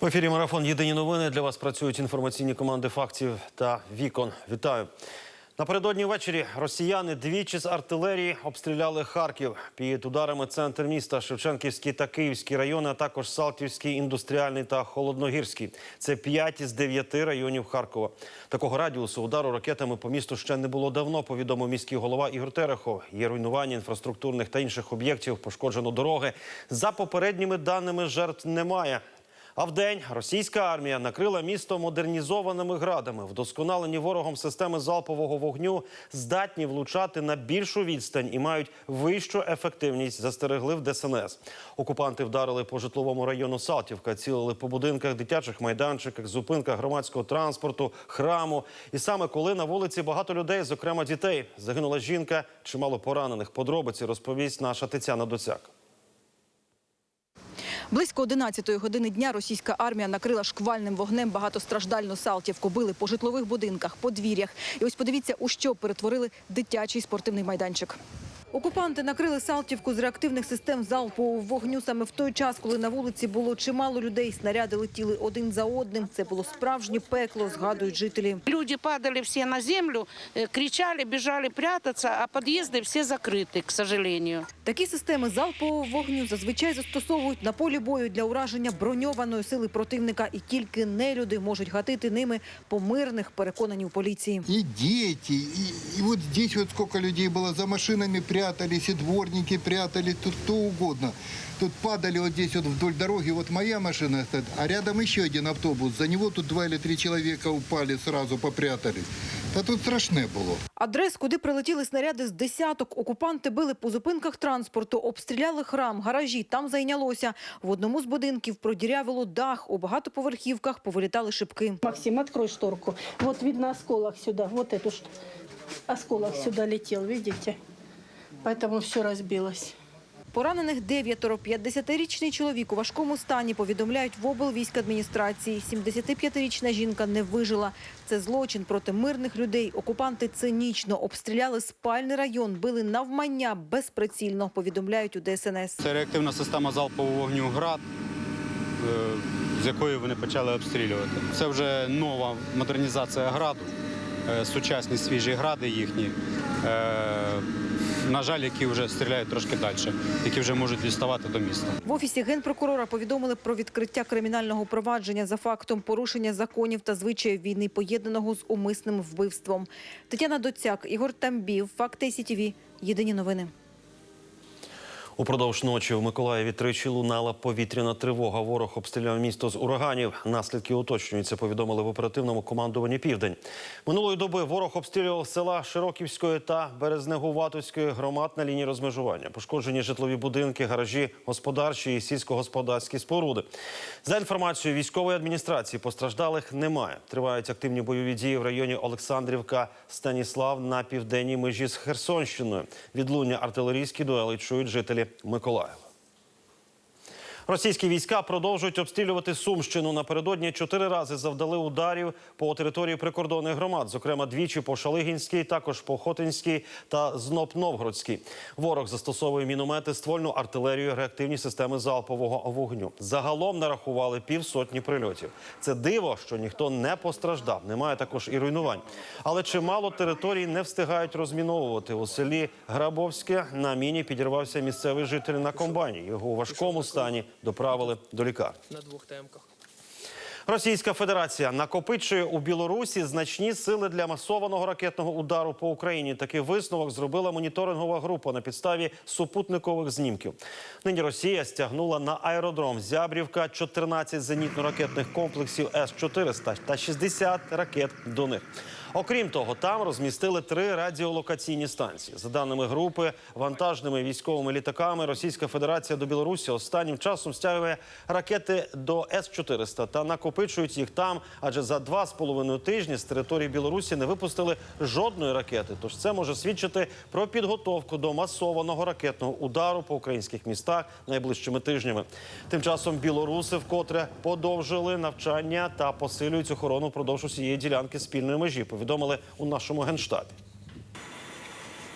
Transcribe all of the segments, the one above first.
В ефірі марафон Єдині новини для вас працюють інформаційні команди фактів та вікон. Вітаю. Напередодні ввечері росіяни двічі з артилерії обстріляли Харків. Під ударами центр міста, Шевченківський та Київський райони, а також Салтівський, індустріальний та Холодногірський. Це п'ять із дев'яти районів Харкова. Такого радіусу удару ракетами по місту ще не було давно. Повідомив міський голова Ігор Терехов. Є руйнування інфраструктурних та інших об'єктів, пошкоджено дороги. За попередніми даними жертв немає. А вдень російська армія накрила місто модернізованими градами. Вдосконалені ворогом системи залпового вогню здатні влучати на більшу відстань і мають вищу ефективність. Застерегли в ДСНС. Окупанти вдарили по житловому району Салтівка, цілили по будинках, дитячих майданчиках, зупинках громадського транспорту, храму. І саме коли на вулиці багато людей, зокрема дітей, загинула жінка, чимало поранених. Подробиці розповість наша Тетяна Доцяк. Близько 11-ї години дня російська армія накрила шквальним вогнем багатостраждальну Салтівку. Били по житлових будинках, подвір'ях. І ось подивіться, у що перетворили дитячий спортивний майданчик. Окупанти накрили Салтівку з реактивних систем залпового вогню саме в той час, коли на вулиці було чимало людей. Снаряди летіли один за одним. Це було справжнє пекло, згадують жителі. Люди падали все на землю, э, кричали, бежали прятаться, а подъезды все закрыты, к сожалению. Такі системи залпового вогню зазвичай застосовують на полі бою для ураження броньованої сили противника, і тільки нелюди можуть гатити ними по мирних, переконані у поліції. и дети, и, и вот здесь вот сколько людей было, за машинами прятались, и дворники прятались, тут кто угодно. Тут падали вот здесь вот вдоль дороги, вот моя машина стоит, а рядом еще один автобус, за него тут два или три человека упали, сразу попрятались. Та тут страшне було. Адрес, куди прилетіли снаряди з десяток, окупанти били по зупинках транспорту, обстріляли храм, гаражі, там зайнялося. В одному з будинків продірявило дах, у багатоповерхівках повилітали шибки. Максим, открой шторку. Вот видно осколок сюда, вот эту осколок сюда летел, видите? Поэтому все разбилось. Поранених дев'ятеро. 50-річний чоловік у важкому стані повідомляють в облвійськадміністрації. 75-річна жінка не вижила. Це злочин проти мирних людей. Окупанти цинічно обстріляли спальний район, били навмання безприцільно, повідомляють у ДСНС. Це реактивна система залпового вогню ГРАД, е, з якої вони почали обстрілювати. Це вже нова модернізація граду, е, сучасні свіжі гради їхні. На жаль, які вже стріляють трошки далі, які вже можуть діставати до міста. В офісі генпрокурора повідомили про відкриття кримінального провадження за фактом порушення законів та звичаїв війни, поєднаного з умисним вбивством. Тетяна Доцяк, Ігор Тамбів, Факти СІТІВІ. Єдині новини. Упродовж ночі в Миколаєві тричі лунала повітряна тривога. Ворог обстріляв місто з ураганів. Наслідки уточнюються, повідомили в оперативному командуванні Південь. Минулої доби ворог обстрілював села Широківської та Березнегуватовської громад на лінії розмежування. Пошкоджені житлові будинки, гаражі, господарчі і сільськогосподарські споруди. За інформацією військової адміністрації, постраждалих немає. Тривають активні бойові дії в районі Олександрівка, Станіслав на південній межі з Херсонщиною. Відлуння артилерійські дуели чують жителі Миколаєва. Російські війська продовжують обстрілювати Сумщину. Напередодні чотири рази завдали ударів по території прикордонних громад, зокрема двічі по Шалигінській, також по Хотинській та Знop-Новгородській. Ворог застосовує міномети, ствольну артилерію, реактивні системи залпового вогню. Загалом нарахували півсотні прильотів. Це диво, що ніхто не постраждав. Немає також і руйнувань. Але чимало територій не встигають розміновувати. У селі Грабовське на міні підірвався місцевий житель на комбайні. Його у важкому стані доправили до лікарні. на двох темках. Російська Федерація накопичує у Білорусі значні сили для масованого ракетного удару по Україні. Такий висновок зробила моніторингова група на підставі супутникових знімків. Нині Росія стягнула на аеродром Зябрівка 14 зенітно-ракетних комплексів С-400 та 60 ракет до них. Окрім того, там розмістили три радіолокаційні станції. За даними групи, вантажними військовими літаками Російська Федерація до Білорусі останнім часом стягує ракети до С-400 та накопичують їх там, адже за два з половиною тижні з території Білорусі не випустили жодної ракети. Тож це може свідчити про підготовку до масованого ракетного удару по українських містах найближчими тижнями. Тим часом білоруси вкотре подовжили навчання та посилюють охорону впродовж усієї ділянки спільної межі. Повідомили у нашому генштабі.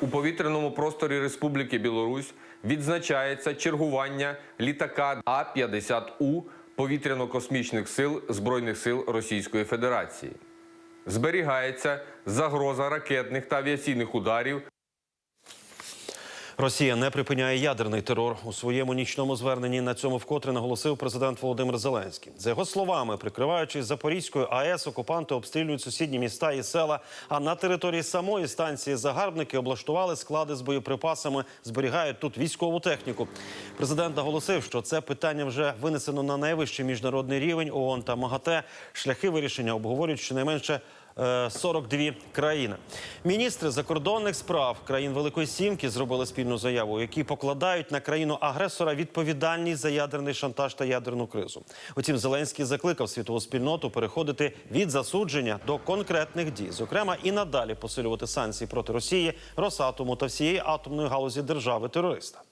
У повітряному просторі Республіки Білорусь відзначається чергування літака А-50У повітряно-космічних сил Збройних сил Російської Федерації. Зберігається загроза ракетних та авіаційних ударів Росія не припиняє ядерний терор у своєму нічному зверненні. На цьому вкотре наголосив президент Володимир Зеленський. За його словами, прикриваючись Запорізькою АЕС, окупанти обстрілюють сусідні міста і села. А на території самої станції загарбники облаштували склади з боєприпасами, зберігають тут військову техніку. Президент наголосив, що це питання вже винесено на найвищий міжнародний рівень ООН та МАГАТЕ. Шляхи вирішення обговорюють щонайменше. Е, 42 країни. Міністри закордонних справ країн Великої Сімки зробили спільну заяву, у якій покладають на країну агресора відповідальність за ядерний шантаж та ядерну кризу. Утім, Зеленський закликав світову спільноту переходити від засудження до конкретних дій, зокрема і надалі посилювати санкції проти Росії, Росатому та всієї атомної галузі держави терориста.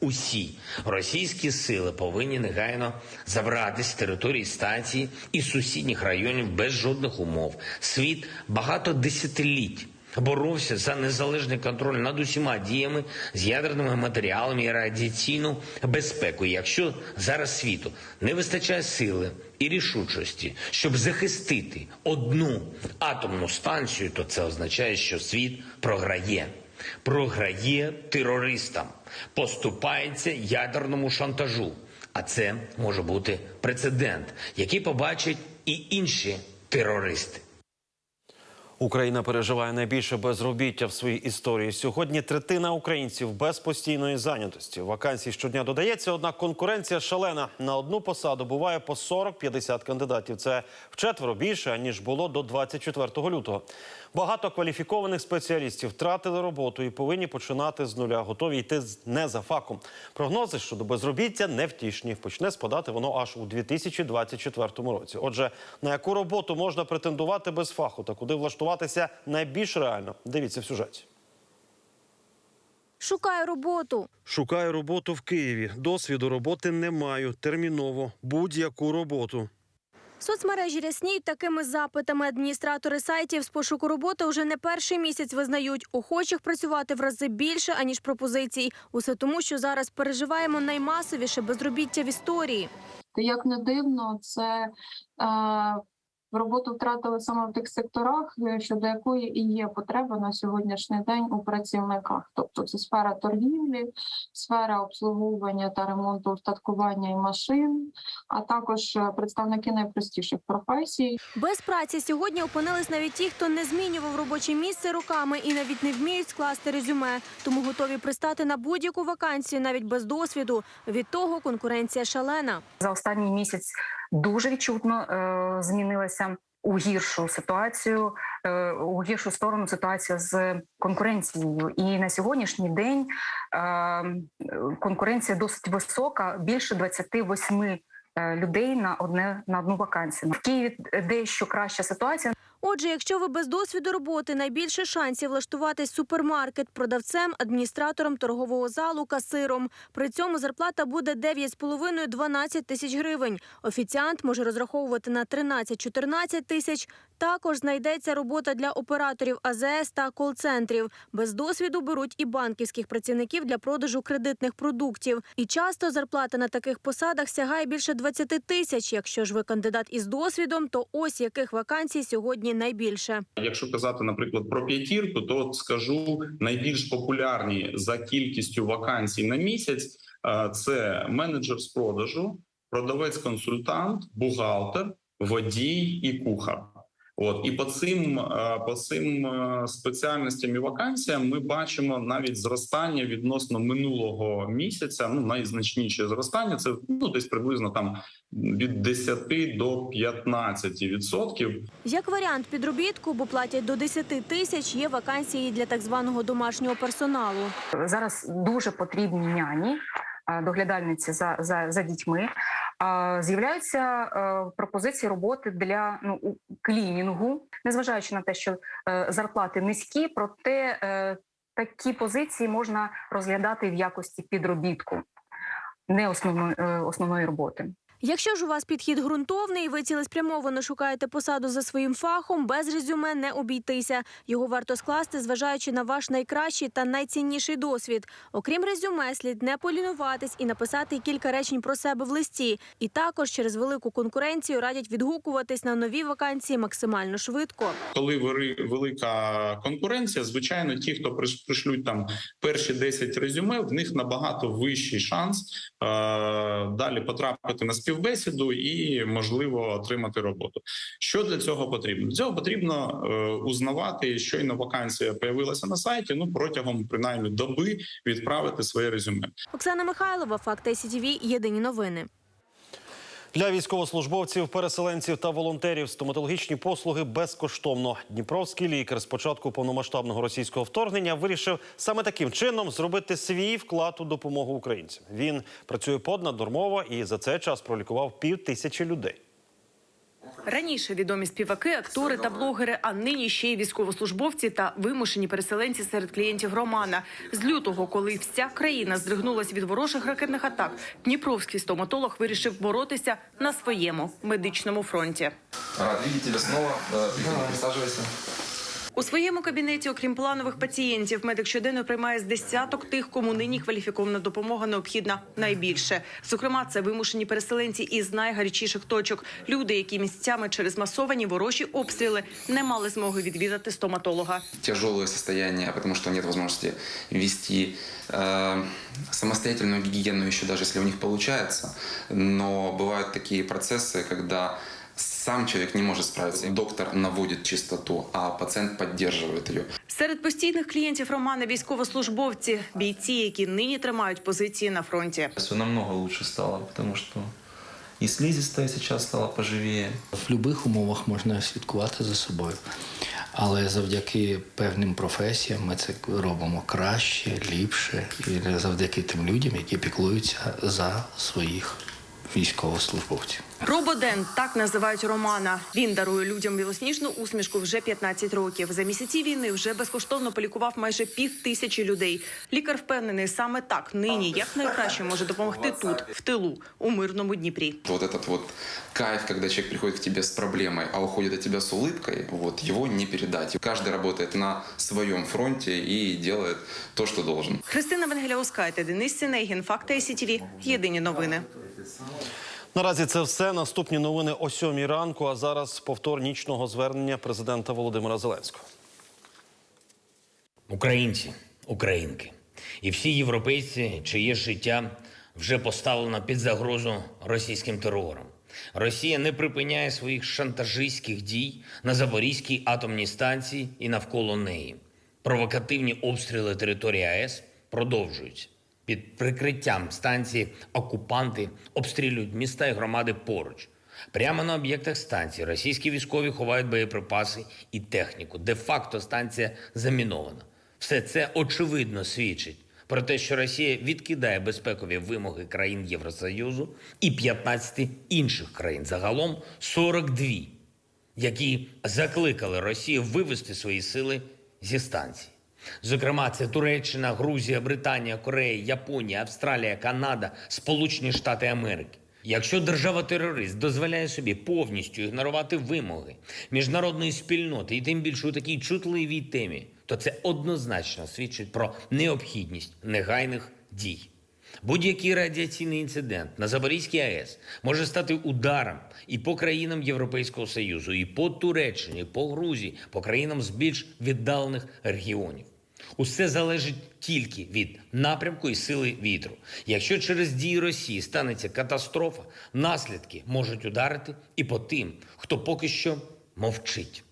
Усі російські сили повинні негайно забрати з території станції і сусідніх районів без жодних умов. Світ багато десятиліть боровся за незалежний контроль над усіма діями з ядерними матеріалами і радіаційну безпеку. Якщо зараз світу не вистачає сили і рішучості, щоб захистити одну атомну станцію, то це означає, що світ програє програє терористам, поступається ядерному шантажу. А це може бути прецедент, який побачать і інші терористи. Україна переживає найбільше безробіття в своїй історії. Сьогодні третина українців без постійної зайнятості. Вакансій щодня додається, однак конкуренція шалена. На одну посаду буває по 40-50 кандидатів. Це вчетверо більше ніж було до 24 лютого. Багато кваліфікованих спеціалістів втратили роботу і повинні починати з нуля. Готові йти з- не за факом. Прогнози щодо безробіття невтішні. Почне спадати воно аж у 2024 році. Отже, на яку роботу можна претендувати без фаху та куди влаштуватися найбільш реально? Дивіться в сюжеті. Шукаю роботу. Шукаю роботу в Києві. Досвіду роботи не маю. Терміново будь-яку роботу. Соцмережі рясніють такими запитами. Адміністратори сайтів з пошуку роботи вже не перший місяць визнають, охочих працювати в рази більше аніж пропозицій. Усе тому, що зараз переживаємо наймасовіше безробіття в історії. Як не дивно, це е, роботу втратили саме в тих секторах, е, щодо якої і є потреба на сьогоднішній день у працівниках. Тобто це сфера торгівлі, сфера обслуговування та ремонту устаткування і машин, а також е, представники найпростіших професій, Без праці сьогодні опинились навіть ті, хто не змінював робоче місце роками і навіть не вміють скласти резюме, тому готові пристати на будь-яку вакансію, навіть без досвіду. Від того конкуренція шалена. за останній місяць дуже відчутно е, змінилася у гіршу ситуацію, е, у гіршу сторону ситуація з конкуренцією. І на сьогоднішній день е, конкуренція досить висока, більше 28 е, людей на одне на одну вакансію. В Києві дещо краща ситуація. Отже, якщо ви без досвіду роботи, найбільше шансів влаштуватись супермаркет продавцем, адміністратором торгового залу, касиром. При цьому зарплата буде 9,5-12 тисяч гривень. Офіціант може розраховувати на 13-14 тисяч. Також знайдеться робота для операторів АЗС та кол-центрів. Без досвіду беруть і банківських працівників для продажу кредитних продуктів. І часто зарплата на таких посадах сягає більше 20 тисяч. Якщо ж ви кандидат із досвідом, то ось яких вакансій сьогодні найбільше. Якщо казати, наприклад, про п'ятірку, то скажу найбільш популярні за кількістю вакансій на місяць е, це менеджер з продажу, продавець-консультант, бухгалтер, водій і кухар. От і по цим е, по цим е, спеціальностям і вакансіям ми бачимо навіть зростання відносно минулого місяця. Ну найзначніше зростання це ну десь приблизно там від 10 до 15 відсотків. Як варіант підробітку, бо платять до 10 тисяч, є вакансії для так званого домашнього персоналу. Зараз дуже потрібні няні, е, доглядальниці за, за, за дітьми. А З'являються пропозиції роботи для ну клінінгу, незважаючи на те, що е, зарплати низькі, проте е, такі позиції можна розглядати в якості підробітку, не основної, е, основної роботи. Якщо ж у вас підхід ґрунтовний, ви цілеспрямовано шукаєте посаду за своїм фахом, без резюме не обійтися. Його варто скласти, зважаючи на ваш найкращий та найцінніший досвід. Окрім резюме, слід не полінуватись і написати кілька речень про себе в листі. І також через велику конкуренцію радять відгукуватись на нові вакансії максимально швидко. Коли велика конкуренція, звичайно, ті, хто пришлють там перші 10 резюме, в них набагато вищий шанс е, далі потрапити на співбесіду і можливо отримати роботу. Що для цього потрібно? Для цього потрібно е, узнавати, щойно вакансія появилася на сайті. Ну протягом принаймні доби відправити своє резюме. Оксана Михайлова, факт СІТВ, Єдині новини. Для військовослужбовців, переселенців та волонтерів стоматологічні послуги безкоштовно. Дніпровський лікар з початку повномасштабного російського вторгнення вирішив саме таким чином зробити свій вклад у допомогу українцям. Він працює поднадормово і за цей час пролікував пів тисячі людей. Раніше відомі співаки, актори та блогери, а нині ще й військовослужбовці та вимушені переселенці серед клієнтів Романа. З лютого, коли вся країна здригнулась від ворожих ракетних атак, дніпровський стоматолог вирішив боротися на своєму медичному фронті. Рад тебя снова. Э, Приходи, присаживайся. У своєму кабінеті, окрім планових пацієнтів, медик щоденно приймає з десяток тих, кому нині кваліфікована допомога необхідна найбільше. Зокрема, це вимушені переселенці із найгарячіших точок. Люди, які місцями через масовані ворожі обстріли не мали змоги відвідати стоматолога. Тяжелое состояние, потому что нет возможности вести э, самостоятельную гигиену, еще даже если у них получается. Но бывают такие процессы, когда сам человек не может справиться. Доктор наводит чистоту, а пациент поддерживает ее. Серед постійних клієнтів Романа військовослужбовці, бійці, які нині тримають позиції на фронті. Все намного лучше стало, потому что и слизистая сейчас стала поживее. В будь-яких умовах можна слідкувати за собою. Але завдяки певним професіям ми це робимо краще, ліпше, і завдяки тим людям, які піклуються за своїх військовослужбовців. Рободен так називають Романа. Він дарує людям білосніжну усмішку вже 15 років. За місяці війни вже безкоштовно полікував майже пів тисячі людей. Лікар впевнений, саме так нині якнайкраще може допомогти тут, в тилу, у мирному Дніпрі. Вот этот вот кайф, когда человек приходит к тебе с проблемой, а уходит от тебя с улыбкой, вот его не передать. Каждый работает на своем фронте и делает то, что должен. Христина Венгеляускайте, Денис Сінегін, Факти СІТВ. Єдині новини. Наразі це все. Наступні новини о сьомій ранку. А зараз повтор нічного звернення президента Володимира Зеленського. Українці, українки і всі європейці, чиє життя вже поставлено під загрозу російським терором. Росія не припиняє своїх шантажистських дій на Запорізькій атомній станції і навколо неї. Провокативні обстріли території АЕС продовжуються. Під прикриттям станції окупанти обстрілюють міста і громади поруч. Прямо на об'єктах станції російські військові ховають боєприпаси і техніку. Де-факто станція замінована. Все це очевидно свідчить про те, що Росія відкидає безпекові вимоги країн Євросоюзу і 15 інших країн. Загалом 42, які закликали Росію вивести свої сили зі станції. Зокрема, це Туреччина, Грузія, Британія, Корея, Японія, Австралія, Канада, Сполучені Штати Америки. Якщо держава-терорист дозволяє собі повністю ігнорувати вимоги міжнародної спільноти, і тим більше у такій чутливій темі, то це однозначно свідчить про необхідність негайних дій. Будь-який радіаційний інцидент на Запорізькій АЕС може стати ударом і по країнам Європейського Союзу, і по Туреччині, по Грузії, по країнам з більш віддалених регіонів. Усе залежить тільки від напрямку і сили вітру. Якщо через дії Росії станеться катастрофа, наслідки можуть ударити і по тим, хто поки що мовчить.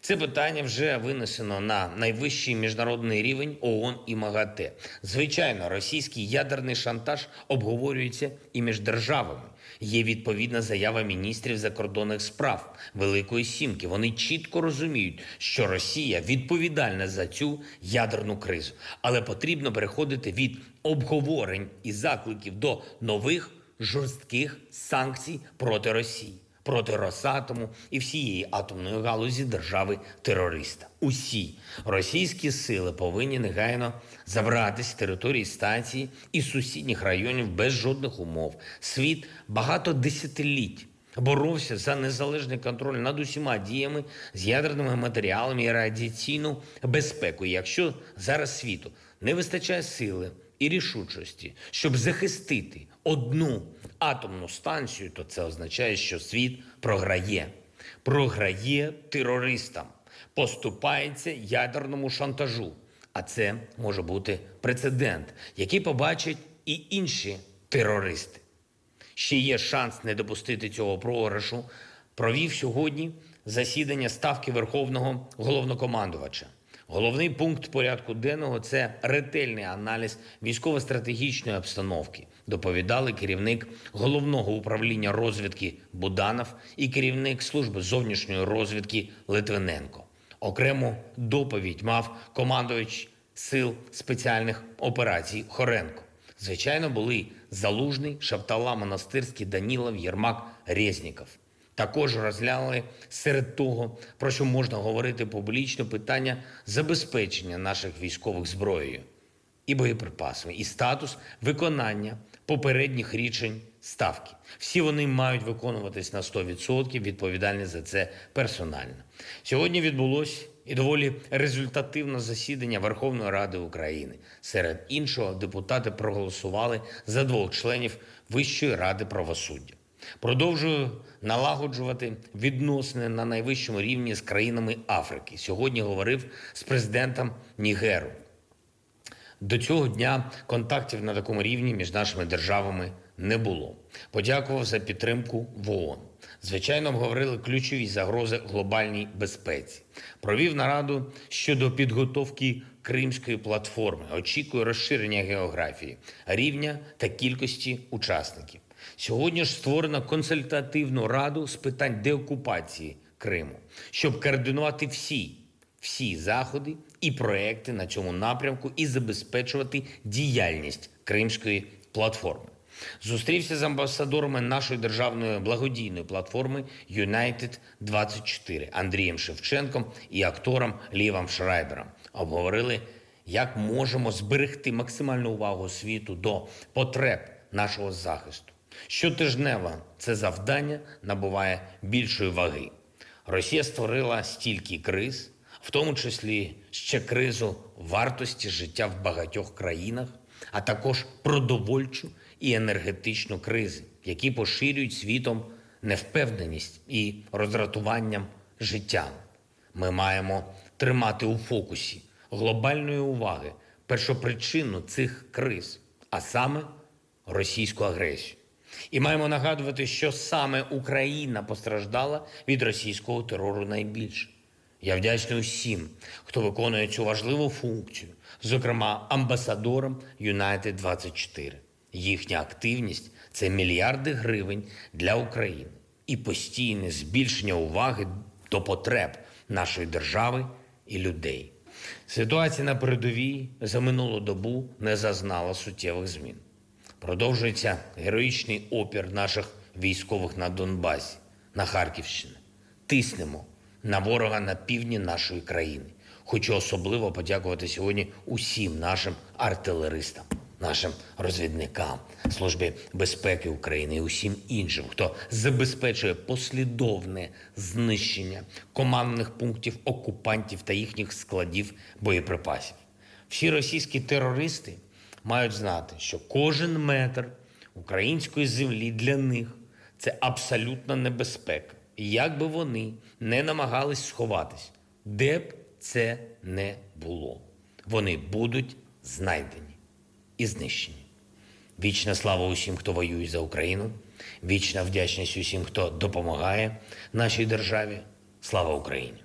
Це питання вже винесено на найвищий міжнародний рівень ООН і МАГАТЕ. Звичайно, російський ядерний шантаж обговорюється і між державами. Є відповідна заява міністрів закордонних справ Великої Сімки. Вони чітко розуміють, що Росія відповідальна за цю ядерну кризу, але потрібно переходити від обговорень і закликів до нових жорстких санкцій проти Росії. Проти Росатому і всієї атомної галузі держави-терориста. Усі російські сили повинні негайно забратись з території станції і сусідніх районів без жодних умов. Світ багато десятиліть боровся за незалежний контроль над усіма діями з ядерними матеріалами і радіаційну безпеку. Якщо зараз світу не вистачає сили і рішучості, щоб захистити одну атомну станцію, то це означає, що світ програє. Програє терористам, поступається ядерному шантажу. А це може бути прецедент, який побачать і інші терористи. Ще є шанс не допустити цього програшу. Провів сьогодні засідання ставки Верховного головнокомандувача. Головний пункт порядку денного це ретельний аналіз військово-стратегічної обстановки. Доповідали керівник головного управління розвідки Буданов і керівник служби зовнішньої розвідки Литвиненко. Окрему доповідь мав командувач сил спеціальних операцій Хоренко. Звичайно, були Залужний, Шаптала, Монастирський, Данілов, Єрмак, Резніков. Також розглянули серед того, про що можна говорити публічно, питання забезпечення наших військових зброєю і боєприпасами, і статус виконання попередніх рішень ставки. Всі вони мають виконуватись на 100%, відповідальність за це персонально. Сьогодні відбулось і доволі результативне засідання Верховної Ради України. Серед іншого, депутати проголосували за двох членів Вищої ради правосуддя. Продовжую налагоджувати відносини на найвищому рівні з країнами Африки. Сьогодні говорив з президентом Нігеру. До цього дня контактів на такому рівні між нашими державами не було. Подякував за підтримку в ООН. Звичайно, обговорили ключові загрози глобальній безпеці. Провів нараду щодо підготовки Кримської платформи. Очікую розширення географії, рівня та кількості учасників. Сьогодні ж створено консультативну раду з питань деокупації Криму, щоб координувати всі всі заходи і проекти на цьому напрямку і забезпечувати діяльність Кримської платформи. Зустрівся з амбасадорами нашої державної благодійної платформи United 24 Андрієм Шевченком і актором Лівом Шрайбером. Обговорили, як можемо зберегти максимальну увагу світу до потреб нашого захисту. Щотижнево це завдання набуває більшої ваги. Росія створила стільки криз, в тому числі ще кризу вартості життя в багатьох країнах, а також продовольчу і енергетичну кризи, які поширюють світом невпевненість і роздратуванням життям. Ми маємо тримати у фокусі глобальної уваги першопричину цих криз, а саме російську агресію. І маємо нагадувати, що саме Україна постраждала від російського терору найбільше. Я вдячний усім, хто виконує цю важливу функцію, зокрема амбасадорам United 24 Їхня активність це мільярди гривень для України і постійне збільшення уваги до потреб нашої держави і людей. Ситуація на передовій за минулу добу не зазнала суттєвих змін. Продовжується героїчний опір наших військових на Донбасі, на Харківщині. Тиснемо на ворога на півдні нашої країни. Хочу особливо подякувати сьогодні усім нашим артилеристам, нашим розвідникам, Службі безпеки України і усім іншим, хто забезпечує послідовне знищення командних пунктів окупантів та їхніх складів боєприпасів. Всі російські терористи мають знати, що кожен метр української землі для них це абсолютна небезпека. І як би вони не намагались сховатись, де б це не було, вони будуть знайдені і знищені. Вічна слава усім, хто воює за Україну, вічна вдячність усім, хто допомагає нашій державі. Слава Україні!